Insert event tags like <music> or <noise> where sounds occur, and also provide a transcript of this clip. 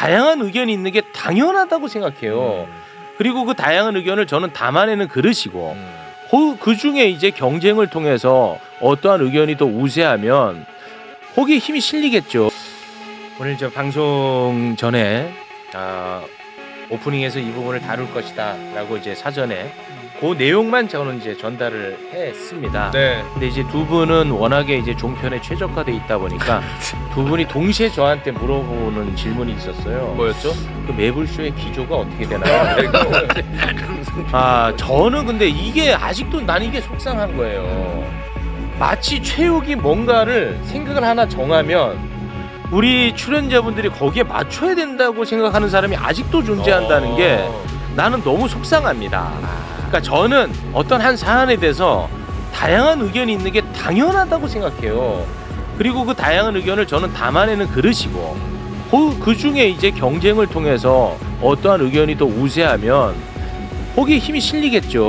다양한 의견이 있는 게 당연하다고 생각해요. 그리고 그 다양한 의견을 저는 담아내는 그릇이고 그, 그 중에 이제 경쟁을 통해서 어떠한 의견이 더 우세하면 거기에 힘이 실리겠죠. 오늘 저 방송 전에 아, 오프닝에서 이 부분을 다룰 것이다라고 이제 사전에 그 내용만 저는 이제 전달을 했습니다. 네. 근데 이제 두 분은 워낙에 이제 종편에 최적화돼 있다 보니까 <laughs> 두 분이 동시에 저한테 물어보는 질문이 있었어요. 뭐였죠? 그 매불쇼의 기조가 어떻게 되나요? <laughs> 아 저는 근데 이게 아직도 난 이게 속상한 거예요. 마치 최욱이 뭔가를 생각을 하나 정하면 우리 출연자분들이 거기에 맞춰야 된다고 생각하는 사람이 아직도 존재한다는 게 어. 나는 너무 속상합니다. 그러니까 저는 어떤 한 사안에 대해서 다양한 의견이 있는 게 당연하다고 생각해요. 그리고 그 다양한 의견을 저는 담아내는 그릇이고 그, 그 중에 이제 경쟁을 통해서 어떠한 의견이 더 우세하면 거기에 힘이 실리겠죠.